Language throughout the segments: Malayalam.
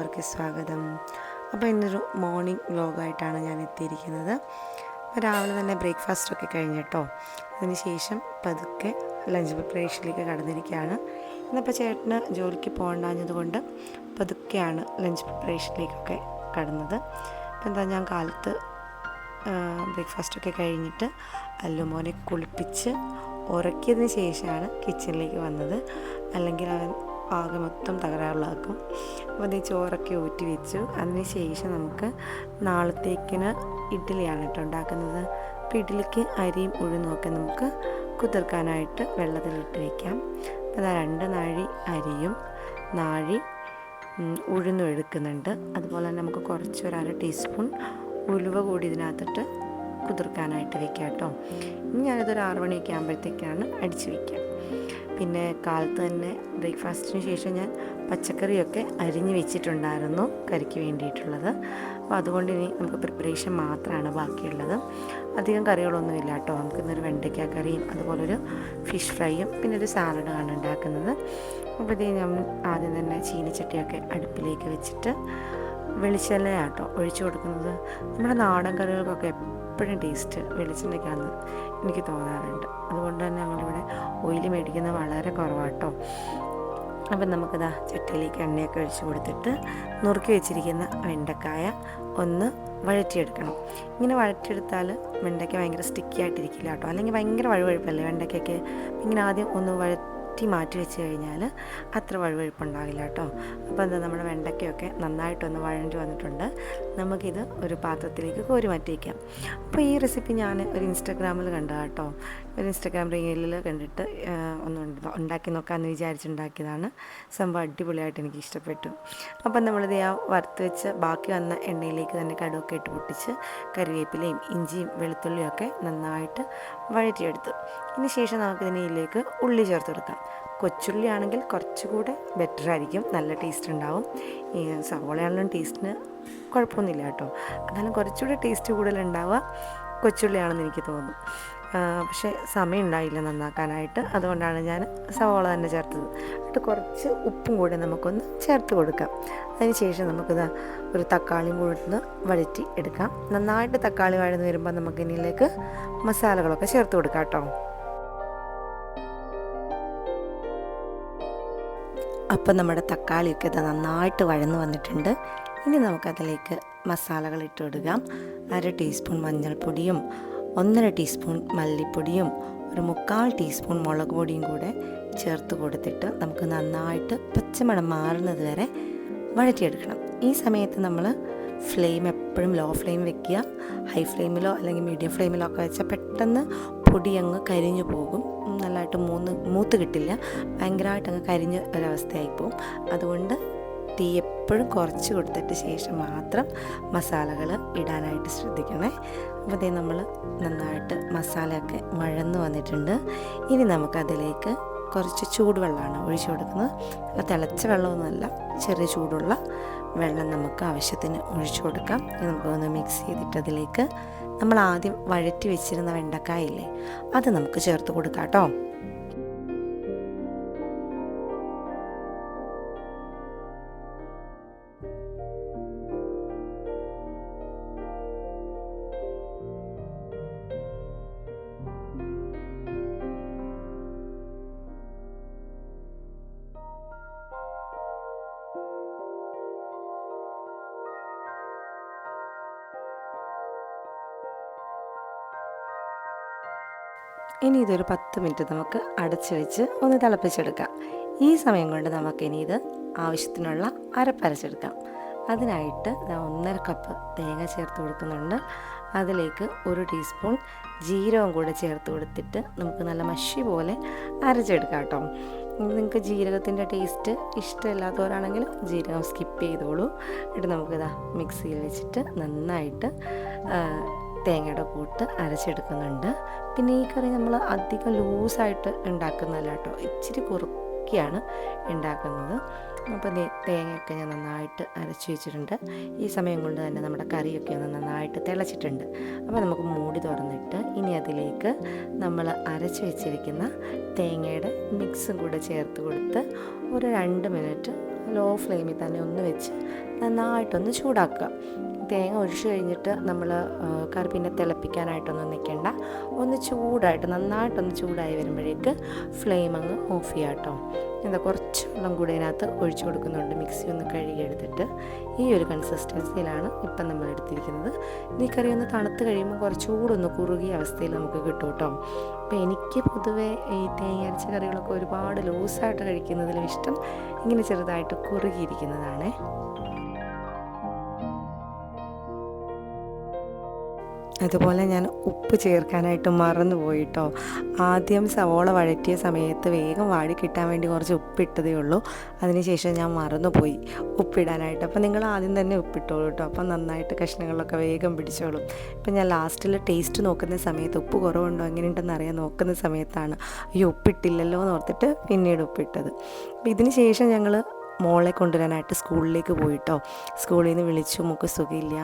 എല്ലാവർക്കും സ്വാഗതം. അപ്പോൾ ഇന്നൊരു മോർണിംഗ് വ്ലോഗായിട്ടാണ് ഞാൻ എത്തിയിരിക്കുന്നത്. അപ്പോൾ രാവിലെ തന്നെ ബ്രേക്ക്ഫാസ്റ്റ് ഒക്കെ കഴിഞ്ഞിട്ടോ? അതിന് ശേഷം പതുക്കെ ലഞ്ച് പ്രിപ്പറേഷനിലേക്ക് കടന്നിരിക്കുകയാണ്. ഇന്നിപ്പോൾ ചേട്ടന് ജോലിക്ക് പോകണ്ടാഞ്ഞതുകൊണ്ട് പതുക്കെയാണ് ലഞ്ച് പ്രിപ്പറേഷനിലേക്കൊക്കെ കടന്നത്. അപ്പോൾ എന്താ ഞാൻ കാലത്ത് ബ്രേക്ക്ഫാസ്റ്റൊക്കെ കഴിഞ്ഞിട്ട് അല്ലുമോനെ കുളിപ്പിച്ച് ഉറക്കിയതിന് ശേഷമാണ് കിച്ചണിലേക്ക് വന്നത്. അല്ലെങ്കിൽ അവൻ ആകെ മൊത്തം തകരാറിലാക്കും. അപ്പോൾ അത് ചോറൊക്കെ ഊറ്റി വെച്ചു. അതിന് ശേഷം നമുക്ക് നാളത്തേക്കിന് ഇഡ്ഡലിയാണ് കേട്ടോ ഉണ്ടാക്കുന്നത്. അപ്പോൾ ഇഡ്ഡലിക്ക് അരിയും ഉഴുന്നും ഒക്കെ നമുക്ക് കുതിർക്കാനായിട്ട് വെള്ളത്തിലിട്ട് വയ്ക്കാം അപ്പോൾ അതാ രണ്ട് നാഴി അരിയും നാഴി ഉഴുന്നും എടുക്കുന്നുണ്ട്. അതുപോലെ തന്നെ നമുക്ക് കുറച്ച് ഒരു അര ടീസ്പൂൺ ഉലുവ കൂടി ഇതിനകത്തിട്ട് കുതിർക്കാനായിട്ട് വെക്കാം കേട്ടോ. ഇനി ഞാനിതൊരു ആറ് മണിയൊക്കെ ആകുമ്പോഴത്തേക്കാണ് അടിച്ച് വയ്ക്കുക പിന്നെ കാലത്ത് തന്നെ ബ്രേക്ക്ഫാസ്റ്റിന് ശേഷം ഞാൻ പച്ചക്കറിയൊക്കെ അരിഞ്ഞു വെച്ചിട്ടുണ്ടായിരുന്നു കറിക്ക് വേണ്ടിയിട്ടുള്ളത്. അപ്പോൾ അതുകൊണ്ട് ഇനി നമുക്ക് പ്രിപ്പറേഷൻ മാത്രമാണ് ബാക്കിയുള്ളത്. അധികം കറികളൊന്നുമില്ല കേട്ടോ. നമുക്ക് ഇന്നൊരു വെണ്ടയ്ക്ക കറിയും അതുപോലെ ഒരു ഫിഷ് ഫ്രൈയും പിന്നെ ഒരു സാലഡുമാണ് ഉണ്ടാക്കുന്നത്. അപ്പോൾ ഞാൻ ആദ്യം തന്നെ ചീനിച്ചട്ടിയൊക്കെ അടുപ്പിലേക്ക് വെച്ചിട്ട് വെളിച്ചെണ്ണയാട്ടോ ഒഴിച്ചു കൊടുക്കുന്നത്. നമ്മുടെ നാടൻ കറികൾക്കൊക്കെ എപ്പോഴും ടേസ്റ്റ് വെളിച്ചെണ്ണയ്ക്കാണെന്ന് എനിക്ക് തോന്നാറുണ്ട്. അതുകൊണ്ട് തന്നെ ഞങ്ങളിവിടെ ഓയിൽ മേടിക്കുന്നത് വളരെ കുറവാട്ടോ. അപ്പം നമുക്കിതാ ചട്ടിയിലേക്ക് എണ്ണയൊക്കെ ഒഴിച്ച് കൊടുത്തിട്ട് നുറുക്കി വെച്ചിരിക്കുന്ന വെണ്ടക്കായ ഒന്ന് വഴറ്റിയെടുക്കണം. ഇങ്ങനെ വഴറ്റിയെടുത്താൽ വെണ്ടയ്ക്ക ഭയങ്കര സ്റ്റിക്കി ആയിട്ടിരിക്കില്ല കേട്ടോ അല്ലെങ്കിൽ ഭയങ്കര വഴുവഴുപ്പല്ലേ വെണ്ടയ്ക്കൊക്കെ ഇങ്ങനെ ആദ്യം ഒന്ന് വഴറ്റി മാറ്റി വെച്ച് കഴിഞ്ഞാൽ അത്ര വഴുവഴുപ്പുണ്ടാകില്ല കേട്ടോ. അപ്പോൾ എന്താ നമ്മുടെ വെണ്ടയ്ക്കൊക്കെ നന്നായിട്ടൊന്ന് വഴഞ്ഞു വന്നിട്ടുണ്ട്. നമുക്കിത് ഒരു പാത്രത്തിലേക്ക് കോരി മാറ്റി വയ്ക്കാം അപ്പോൾ ഈ റെസിപ്പി ഞാൻ ഒരു ഇൻസ്റ്റാഗ്രാമിൽ കണ്ടു കേട്ടോ. ഒരു ഇൻസ്റ്റാഗ്രാം റീലിൽ കണ്ടിട്ട് ഒന്ന് ഉണ്ടാക്കി നോക്കാമെന്ന് വിചാരിച്ചുണ്ടാക്കിയതാണ് സംഭവം അടിപൊളിയായിട്ട് എനിക്ക് ഇഷ്ടപ്പെട്ടു. അപ്പം നമ്മളിത് ആ വറുത്ത് വെച്ച് ബാക്കി വന്ന എണ്ണയിലേക്ക് തന്നെ കടുവൊക്കെ ഇട്ട് പൊട്ടിച്ച് കറിവേപ്പിലയും ഇഞ്ചിയും വെളുത്തുള്ളിയും ഒക്കെ നന്നായിട്ട് വഴറ്റിയെടുത്തു. ഇതിന് ശേഷം നമുക്കിതിനിലേക്ക് ഉള്ളി ചേർത്ത് കൊടുക്കാം. കൊച്ചുള്ളി ആണെങ്കിൽ കുറച്ചുകൂടെ ബെറ്റർ ആയിരിക്കും. നല്ല ടേസ്റ്റ് ഉണ്ടാവും. ഈ സവോളയാണെങ്കിലും ടേസ്റ്റിന് കുഴപ്പമൊന്നുമില്ല കേട്ടോ. എന്നാലും കുറച്ചുകൂടെ ടേസ്റ്റ് കൂടുതലുണ്ടാവുക കൊച്ചുള്ളിയാണെന്ന് എനിക്ക് തോന്നുന്നു. പക്ഷേ സമയം ഉണ്ടായില്ല നന്നാക്കാനായിട്ട്. അതുകൊണ്ടാണ് ഞാൻ സവോള തന്നെ ചേർത്തത്. എന്നിട്ട് കുറച്ച് ഉപ്പും കൂടെ നമുക്കൊന്ന് ചേർത്ത് കൊടുക്കാം. അതിന് ശേഷം നമുക്കിത് ഒരു തക്കാളിയും കൂടി ഒന്ന് വഴറ്റി എടുക്കാം. നന്നായിട്ട് തക്കാളി വഴന്ന് വരുമ്പോൾ നമുക്ക് ഇതിലേക്ക് മസാലകളൊക്കെ ചേർത്ത് കൊടുക്കാം കേട്ടോ. അപ്പം നമ്മുടെ തക്കാളിയൊക്കെ ഇത് നന്നായിട്ട് വഴന്ന് വന്നിട്ടുണ്ട്. ഇനി നമുക്കതിലേക്ക് മസാലകൾ ഇട്ട് കൊടുക്കാം അര ടീസ്പൂൺ മഞ്ഞൾപ്പൊടിയും ഒന്നര ടീസ്പൂൺ മല്ലിപ്പൊടിയും ഒരു മുക്കാൽ ടീസ്പൂൺ മുളക് പൊടിയും കൂടെ ചേർത്ത് കൊടുത്തിട്ട് നമുക്ക് നന്നായിട്ട് പച്ചമണം മാറുന്നത് വരെ വഴറ്റിയെടുക്കണം. ഈ സമയത്ത് നമ്മൾ ഫ്ലെയിം എപ്പോഴും ലോ ഫ്ലെയിം വെക്കുക. ഹൈ ഫ്ലെയിമിലോ അല്ലെങ്കിൽ മീഡിയം ഫ്ലെയിമിലോ ഒക്കെ വെച്ചാൽ പെട്ടെന്ന് പൊടി അങ്ങ് കരിഞ്ഞു പോകും. നല്ലതായിട്ട് മൂന്ന് മൂത്ത് കിട്ടില്ല. ഭയങ്കരമായിട്ട് അങ്ങ് കരിഞ്ഞ ഒരവസ്ഥയായി പോകും അതുകൊണ്ട് തീ എപ്പോഴും കുറച്ച് കൊടുത്തിട്ട് ശേഷം മാത്രം മസാലകൾ ഇടാനായിട്ട് ശ്രദ്ധിക്കണേ. അപ്പോൾ ഇതേ നമ്മൾ നന്നായിട്ട് മസാലയൊക്കെ വഴന്ന് വന്നിട്ടുണ്ട്. ഇനി നമുക്കതിലേക്ക് കുറച്ച് ചൂടുവെള്ളമാണ് ഒഴിച്ചു കൊടുക്കുന്നത്. തിളച്ച വെള്ളമൊന്നുമല്ല ചെറിയ ചൂടുള്ള വെള്ളം നമുക്ക് ആവശ്യത്തിന് ഒഴിച്ചു കൊടുക്കാം. ഇനി നമുക്കൊന്ന് മിക്സ് ചെയ്തിട്ട് അതിലേക്ക് നമ്മൾ ആദ്യം വഴറ്റി വെച്ചിരുന്ന വെണ്ടക്കായില്ലേ അത് നമുക്ക് ചേർത്ത് കൊടുക്കാം കേട്ടോ. ഇനി ഇതൊരു പത്ത് മിനിറ്റ് നമുക്ക് അടച്ചു വെച്ച് ഒന്ന് തിളപ്പിച്ചെടുക്കാം. ഈ സമയം കൊണ്ട് നമുക്ക് ഇനി ഇത് ആവശ്യത്തിനുള്ള അരപ്പരച്ചെടുക്കാം അതിനായിട്ട് ഒന്നര കപ്പ് തേങ്ങ ചേർത്ത് കൊടുക്കുന്നുണ്ട്. അതിലേക്ക് ഒരു ടീസ്പൂൺ ജീരകം കൂടെ ചേർത്ത് കൊടുത്തിട്ട് നമുക്ക് നല്ല മഷി പോലെ അരച്ചെടുക്കാം കേട്ടോ. നിങ്ങൾക്ക് ജീരകത്തിന്റെ ടേസ്റ്റ് ഇഷ്ടമില്ലാത്തവരാണെങ്കിൽ ജീരകം സ്കിപ്പ് ചെയ്തോളൂ. എന്നിട്ട് നമുക്കിതാ മിക്സിയിൽ വെച്ചിട്ട് നന്നായിട്ട് തേങ്ങയുടെ കൂട്ട് അരച്ചെടുക്കുന്നുണ്ട്. പിന്നെ ഈ കറി നമ്മൾ അധികം ലൂസായിട്ട് ഉണ്ടാക്കുന്നതല്ല കേട്ടോ. ഇച്ചിരി കുറുക്കി കുറുക്കിയാണ് ഉണ്ടാക്കുന്നത്. അപ്പോൾ തേങ്ങയൊക്കെ ഞാൻ നന്നായിട്ട് അരച്ച് വെച്ചിട്ടുണ്ട്. ഈ സമയം കൊണ്ട് തന്നെ നമ്മുടെ കറിയൊക്കെ ഒന്ന് നന്നായിട്ട് തിളച്ചിട്ടുണ്ട്. അപ്പോൾ നമുക്ക് മൂടി തുറന്നിട്ട് ഇനി അതിലേക്ക് നമ്മൾ അരച്ച് വെച്ചിരിക്കുന്ന തേങ്ങയുടെ മിക്സും കൂടെ ചേർത്ത് കൊടുത്ത് ഒരു രണ്ട് മിനിറ്റ് ലോ ഫ്ലെയിമിൽ തന്നെ ഒന്ന് വെച്ച് നന്നായിട്ടൊന്ന് ചൂടാക്കുക. തേങ്ങ ഒഴിച്ചു കഴിഞ്ഞിട്ട് നമ്മൾ കറി തിളപ്പിക്കാനായിട്ടൊന്നും നിൽക്കേണ്ട ഒന്ന് ചൂടായിട്ട് നന്നായിട്ടൊന്ന് ചൂടായി വരുമ്പോഴേക്ക് ഫ്ലെയിം അങ്ങ് ഓഫ് ചെയ്യാം കേട്ടോ എന്താ കുറച്ച് വെള്ളം കൂടി അതിനകത്ത് ഒഴിച്ചു കൊടുക്കുന്നുണ്ട്. മിക്സി ഒന്ന് കഴുകിയെടുത്തിട്ട്. ഈ ഒരു കൺസിസ്റ്റൻസിയിലാണ് ഇപ്പം നമ്മൾ എടുത്തിരിക്കുന്നത്. ഈ കറി ഒന്ന് തണുത്ത് കഴിയുമ്പോൾ കുറച്ചുകൂടെ ഒന്ന് കുറുകിയ അവസ്ഥയിൽ നമുക്ക് കിട്ടും കേട്ടോ. അപ്പോൾ എനിക്ക് പൊതുവേ ഈ തേങ്ങ അരച്ച കറികളൊക്കെ ഒരുപാട് ലൂസായിട്ട് കഴിക്കുന്നതിലും ഇഷ്ടം ഇങ്ങനെ ചെറുതായിട്ട് കുറുകിയിരിക്കുന്നതാണേ. അതുപോലെ ഞാൻ ഉപ്പ് ചേർക്കാനായിട്ട് മറന്നു പോയിട്ടോ ആദ്യം സവോള വഴറ്റിയ സമയത്ത് വേഗം വാടി കിട്ടാൻ വേണ്ടി കുറച്ച് ഉപ്പിട്ടതേ ഉള്ളൂ. അതിനുശേഷം ഞാൻ മറന്നുപോയി ഉപ്പിടാനായിട്ട്. അപ്പോൾ നിങ്ങൾ ആദ്യം തന്നെ ഉപ്പിട്ടോളൂ കേട്ടോ അപ്പം നന്നായിട്ട് കഷ്ണങ്ങളൊക്കെ വേഗം പിടിച്ചോളും. ഇപ്പം ഞാൻ ലാസ്റ്റിൽ ടേസ്റ്റ് നോക്കുന്ന സമയത്ത് ഉപ്പ് കുറവുണ്ടോ എങ്ങനെയുണ്ടെന്ന് അറിയാൻ നോക്കുന്ന സമയത്താണ് ഈ ഉപ്പിട്ടില്ലല്ലോ എന്ന് ഓർത്തിട്ട് പിന്നീട് ഉപ്പിട്ടത്. അപ്പം ഇതിന് ശേഷം ഞങ്ങൾ മോളെ കൊണ്ടുവരാനായിട്ട് സ്കൂളിലേക്ക് പോയിട്ടോ. സ്കൂളിൽ നിന്ന് വിളിച്ചു മുക്ക് സുഖമില്ല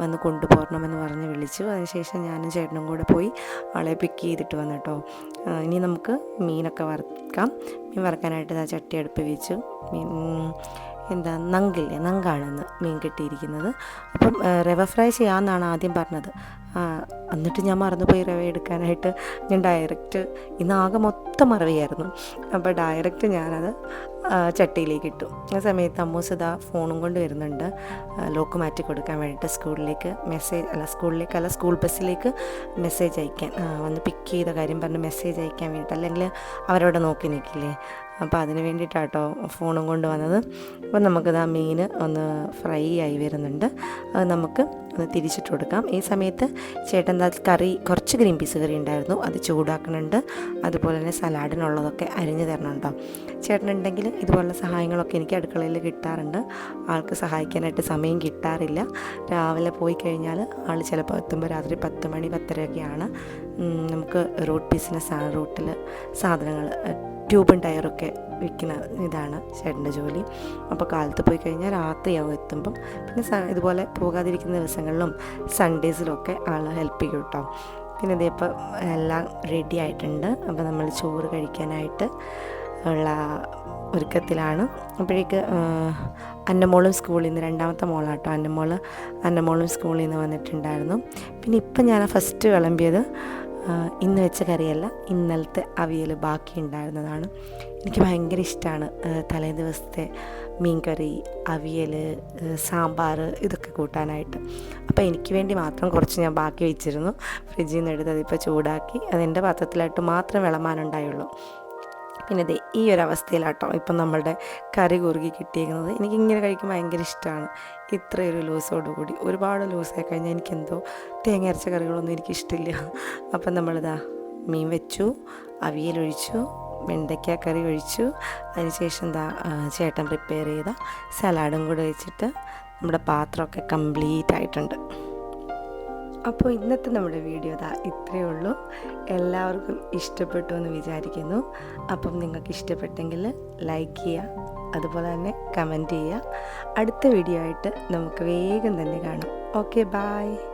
വന്ന് കൊണ്ടുപോകണമെന്ന് പറഞ്ഞ് വിളിച്ചു. അതിനുശേഷം ഞാനും ചേട്ടനും കൂടെ പോയി അവളെ പിക്ക് ചെയ്തിട്ട് വന്നു കേട്ടോ ഇനി നമുക്ക് മീനൊക്കെ വറുക്കാം. മീൻ വറുക്കാനായിട്ട് ഞാൻ ചട്ടി അടുപ്പ് വെച്ചു. മീൻ എന്താ നങ്കില്ലേ നങ്കാണെന്ന് മീൻ കിട്ടിയിരിക്കുന്നത്. അപ്പം റവ ഫ്രൈ ചെയ്യാമെന്നാണ് ആദ്യം പറഞ്ഞത്. എന്നിട്ട് ഞാൻ മറന്നുപോയി റവ എടുക്കാനായിട്ട്. ഞാൻ ഡയറക്റ്റ് ഇന്ന് ആകെ മൊത്തം മറവിയായിരുന്നു. അപ്പോൾ ഡയറക്റ്റ് ഞാനത് ചട്ടിയിലേക്ക് ഇട്ടു. ആ സമയത്ത് അമ്മൂസ് ഇതാ ഫോണും കൊണ്ട് വരുന്നുണ്ട്. ലോക്ക് മാറ്റി കൊടുക്കാൻ വേണ്ടിയിട്ട് സ്കൂളിലേക്ക് മെസ്സേജ് അല്ല സ്കൂളിലേക്ക് അല്ല സ്കൂൾ ബസ്സിലേക്ക് മെസ്സേജ് അയക്കാൻ വന്ന് പിക്ക് ചെയ്ത കാര്യം പറഞ്ഞ് മെസ്സേജ് അയക്കാൻ വേണ്ടിയിട്ട്. അല്ലെങ്കിൽ അവരവിടെ നോക്കി നിൽക്കില്ലേ? അപ്പോൾ അതിന് വേണ്ടിയിട്ടാട്ടോ ഫോണും കൊണ്ട് വന്നത്. അപ്പോൾ നമുക്കിത് ആ മീൻ ഒന്ന് ഫ്രൈ ആയി വരുന്നുണ്ട്. അത് നമുക്ക് ഒന്ന് തിരിച്ചിട്ട് കൊടുക്കാം. ഈ സമയത്ത് ചേട്ടൻ അത് കറി കുറച്ച് ഗ്രീൻ പീസ് കറി ഉണ്ടായിരുന്നു. അത് ചൂടാക്കുന്നുണ്ട് അതുപോലെ തന്നെ സലാഡിനുള്ളതൊക്കെ അരിഞ്ഞു തരണുണ്ടോ ചേട്ടനുണ്ടെങ്കിൽ ഇതുപോലുള്ള സഹായങ്ങളൊക്കെ എനിക്ക് അടുക്കളയിൽ കിട്ടാറുണ്ട്. ആൾക്ക് സഹായിക്കാനായിട്ട് സമയം കിട്ടാറില്ല. രാവിലെ പോയി കഴിഞ്ഞാൽ ആൾ ചിലപ്പോൾ എത്തുമ്പോൾ രാത്രി പത്ത് മണി പത്തരയൊക്കെയാണ്. നമുക്ക് റൂട്ട് ബിസിനസ്സാണ് റൂട്ടിൽ സാധനങ്ങൾ ട്യൂബും ടയറൊക്കെ വിൽക്കുന്ന ഇതാണ് ചേട്ടന്റെ ജോലി. അപ്പോൾ കാലത്ത് പോയി കഴിഞ്ഞാൽ രാത്രിയാവും എത്തുമ്പം. പിന്നെ ഇതുപോലെ പോകാതിരിക്കുന്ന ദിവസങ്ങളിലും സൺഡേസിലൊക്കെ ആൾ ഹെൽപ്പ് ചെയ്യും കേട്ടോ. പിന്നെ ഇതേപ്പോൾ എല്ലാം റെഡി ആയിട്ടുണ്ട്. അപ്പോൾ നമ്മൾ ചോറ് കഴിക്കാനായിട്ട് ഉള്ള ഒരുക്കത്തിലാണ്. അപ്പോഴേക്ക് അന്നമോളും സ്കൂളിൽ നിന്ന് രണ്ടാമത്തെ മോളാട്ടോ അന്നമോൾ അന്നമോളും സ്കൂളിൽ നിന്ന് വന്നിട്ടുണ്ടായിരുന്നു. പിന്നെ ഇപ്പം ഞാൻ ഫസ്റ്റ് വിളമ്പിയത് ഇന്ന് വെച്ച കറിയല്ല ഇന്നലത്തെ അവിയൽ ബാക്കി ഉണ്ടായിരുന്നതാണ്. എനിക്ക് ഭയങ്കര ഇഷ്ടമാണ് തലേ ദിവസത്തെ മീൻകറി അവിയൽ സാമ്പാർ ഇതൊക്കെ കൂട്ടാനായിട്ട്. അപ്പോൾ എനിക്ക് വേണ്ടി മാത്രം കുറച്ച് ഞാൻ ബാക്കി വെച്ചിരുന്നു. ഫ്രിഡ്ജിൽ നിന്ന് എടുത്ത് അതിപ്പോൾ ചൂടാക്കി അതെന്റെ പാത്രത്തിലായിട്ട് മാത്രം വിളമാനുണ്ടായുള്ളൂ പിന്നെ ഇത് ഈ ഒരു അവസ്ഥയിലാട്ടോ ഇപ്പം നമ്മളുടെ കറി കുറുകി കിട്ടിയിരിക്കുന്നത് എനിക്കിങ്ങനെ കഴിക്കുമ്പോൾ ഭയങ്കര ഇഷ്ടമാണ് ഇത്രയൊരു ലൂസോടുകൂടി ഒരുപാട് ലൂസായി കഴിഞ്ഞാൽ എനിക്കെന്തോ തേങ്ങ അരച്ച കറികളൊന്നും എനിക്ക് എനിക്കിഷ്ടമില്ല അപ്പം നമ്മളിതാ മീൻ വെച്ചു അവിയലൊഴിച്ചു വെണ്ടയ്ക്ക കറി ഒഴിച്ചു. അതിനുശേഷം എന്താ ചേട്ടൻ പ്രിപ്പയർ ചെയ്ത സലാഡും കൂടെ വെച്ചിട്ട് നമ്മുടെ പാത്രമൊക്കെ കംപ്ലീറ്റ് ആയിട്ടുണ്ട്. അപ്പോൾ ഇന്നത്തെ നമ്മുടെ വീഡിയോ ഇതാ ഇത്രയേ ഉള്ളൂ. എല്ലാവർക്കും ഇഷ്ടപ്പെട്ടു എന്ന് വിചാരിക്കുന്നു. അപ്പം നിങ്ങൾക്ക് ഇഷ്ടപ്പെട്ടെങ്കിൽ ലൈക്ക് ചെയ്യുക അതുപോലെ തന്നെ കമന്റ് ചെയ്യുക. അടുത്ത വീഡിയോ ആയിട്ട് നമുക്ക് വേഗം തന്നെ കാണാം. Okay bye